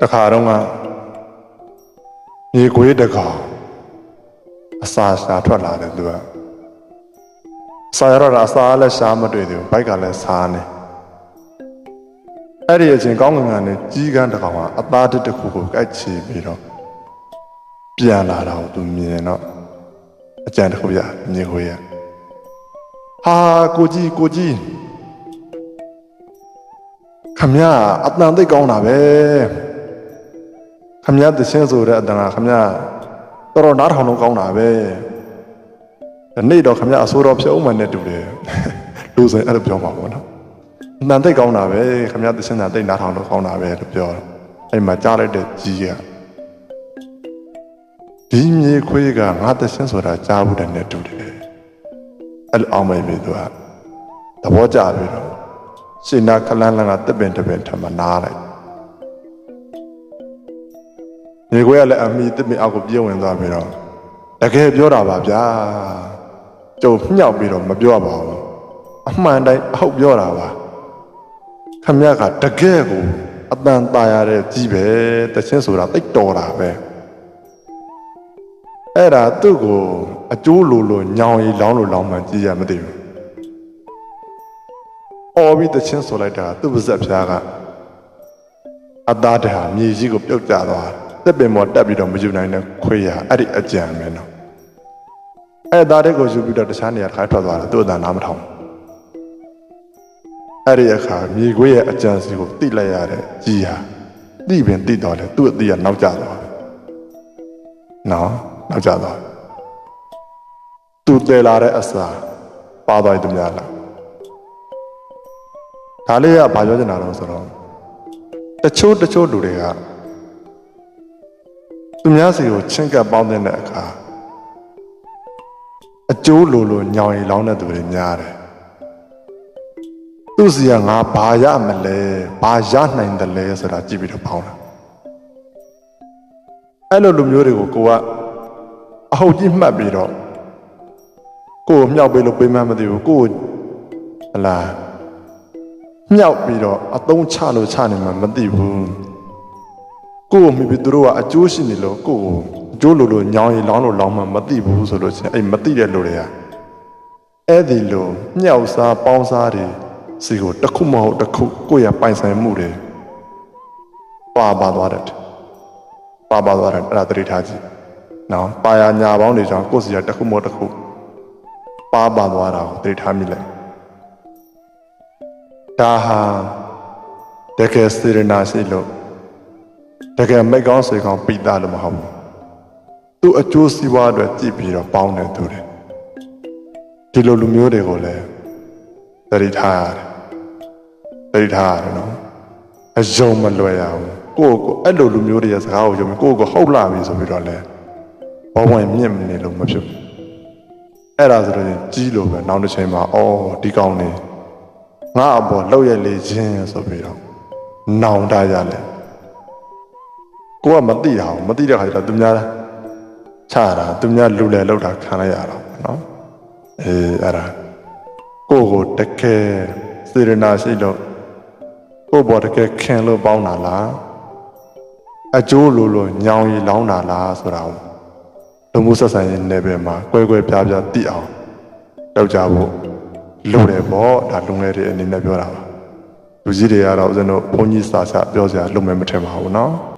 တခါတော့ကမြေခွေးတကောင်အစာရှာထွက်လာတယ်သူကအစာရတော့အစာလည်းရှာမတွေ့သေးဘူးဘိုက်ကလည်းစားနေအဲ့ဒီအချိန်ကောင်းကင်ကနေကြီးကန်းတကောင်ကအသားတစ်တစ်ခုကိုကိုက်ချီပြီးတော့ပြန်လာတာကိုသူမြင်တော့အကြံတစ်ခုရမြေခွေးရဟာကိုကြီးကိုကြီးခမရအတန်သိပ်ကောင်းတာပဲ ခမရတချင်းဆိုတဲ့အတန်ကခမရတော်တော်နားထောင်လို့ကောင်းတာပဲဒီနေ့တော့ခမရအစိုးရဖြစ်အောင်မှနဲ့တူတယ်လူစင်အဲ့လိုပြောပါဘောနော်နန်သိတ်ကောင်းတာပဲခမရတချင်းသာသိတ်နားထောင်လို့ကောင်းတာပဲလို့ပြောတယ်အဲ့မှာကြားလိုက်တဲ့ကြီးကဒီမြေခွေးကငါတချင်းဆိုတာကြားဘူးတဲ့နဲ့တူတယ်အဲ့လိုအောင်မိပြီသူကသဘောကျပြီတော့ရှင်နာခလန်းလန်းကတစ်ပင်တစ်ပင်ထမနားလိုက် ညီကိုရလည်းအမိတစ်ပင်အောက်ကိုပြေးဝင်သွားပြီးတော့တကယ်ပြောတာပါဗျာကျုံမြှောက်ပြီးတော့မပြောပါဘူးအမှန်တိုင်းအဟုတ်ပြောတာပါခမရကတကယ်ကိုအတန်ตายရတဲ့ကြီးပဲတချင်းဆိုတာတိတ်တော်တာပဲအဲ့ဒါသူ့ကိုအကျိုးလိုလိုညောင်ရီလောင်းလိုလောင်းမှကြည်ရမသိဘူးအော်ပြီးတချင်းဆိုလိုက်တာသူ့ပါဇက်ဖျားကအသားတဟာမြေကြီးကိုပြုတ်ကျသွားတယ် တစ်ပင်ပေါ်တက်ပြီးတော့မယူနိုင်တဲ့ခွေးရအဲ့ဒီအကြံပဲနော်အဲ့သားတဲ့ကိုယူပြီးတော့တခြားနေရာတစ်ခါထွက်သွားတယ်သူ့အတန်နားမထောင်အဲ့ဒီအခါမြေခွေးရဲ့အကြံစီကိုတိလိုက်ရတဲ့ကြီးဟာတိပင်တိတော့လေသူ့အတိကနောက်ကျသွားတယ်နော်နောက်ကျသွားတယ်သူတဲလာတဲ့အစာပါသွားတယ်သူများလားဒါလေးကဘာပြောချင်တာလဲဆိုတော့တချို့တချို့လူတွေက သူများစီကိုချင်းကပ်ပေါင်းတဲ့အခါအကျိုးလိုလိုညောင်ရီလောင်းတဲ့သူတွေများတယ်သူစီကငါဘာရမလဲဘာရနိုင်တယ်လဲဆိုတာကြည့်ပြီးတော့ပေါင်းတာအဲ့လိုလူမျိုးတွေကိုကိုကအဟုတ်ကြီးမှတ်ပြီးတော့ကိုကိုမြောက်ပေးလို့ပေးမှမသိဘူးကိုကိုဟလာမြောက်ပြီးတော့အတုံးချလို့ချနေမှမသိဘူး ကိုယ့်ကိုမိပြီးသူတို့ကအကျိုးရှိနေလို့ကိုယ့်ကိုအကျိုးလိုလိုညောင်းရီလောင်းလို့လောင်းမှမသိဘူးဆိုလို့ချင်းအဲ့မသိတဲ့လူတွေကအဲ့ဒီလိုမြောက်စားပေါင်းစားတွေစီကိုတစ်ခုမဟုတ်တစ်ခုကိုယ့်ရဲ့ပိုင်ဆိုင်မှုတွေပါပါသွားတယ်ပါပါသွားတယ်အဲ့ဒါသတိထားကြည့်နော်ပါရညာပေါင်းတွေကြောင့်ကိုယ့်စီကတစ်ခုမဟုတ်တစ်ခုပါပါသွားတာကိုသတိထားမိလိုက်ဒါဟာတကယ်စေရနာရှိလို့ တကယ်မိတ်ကောင်းဆွေကောင်းပိတာလို့မဟုတ်ဘူးသူအကျိုးစီးပွားအတွက်ကြည့်ပြီးတော့ပေါင်းတယ်သူတယ်ဒီလိုလူမျိုးတွေကိုလည်းသတိထားရတယ်သတိထားရတယ်နော်အယုံမလွယ်ရဘူးကိုယ့်ကိုအဲ့လိုလူမျိုးတွေရဲ့စကားကိုယုံပြီးကိုယ့်ကိုဟုတ်လာပြီဆိုပြီးတော့လည်းဘဝဝင်မြင့်မနေလို့မဖြစ်ဘူးအဲ့ဒါဆိုတော့ရင်ကြီးလို့ပဲနောက်တစ်ချိန်မှာအော်ဒီကောင်းနေငါအပေါ်လှုပ်ရလေခြင်းဆိုပြီးတော့နောင်တရလဲ ကိုကမသိတာဘူးမသိတဲ့ခါကျတော့သူများချတာသူများလူလဲလောက်တာခံလိုက်ရတော့နော်အေးအဲ့ဒါကိုကိုတကယ်စေရနာရှိလို့ကိုဘောတကယ်ခင်လို့ပေါင်းတာလားအကျိုးလိုလိုညောင်ရီလောင်းတာလားဆိုတာကိုလူမှုဆက်ဆံရေးနယ်ပယ်မှာကွဲကွဲပြားပြားသိအောင်လောက်ကြဖို့ လို့တယ်ပေါ့ဒါလုံငယ်တွေအနေနဲ့ပြောတာပါလူကြီးတွေကတော့ဦးဇင်းတို့ဘုန်းကြီးစာချပြောစရာလုံမယ်မထင်ပါဘူးเนาะ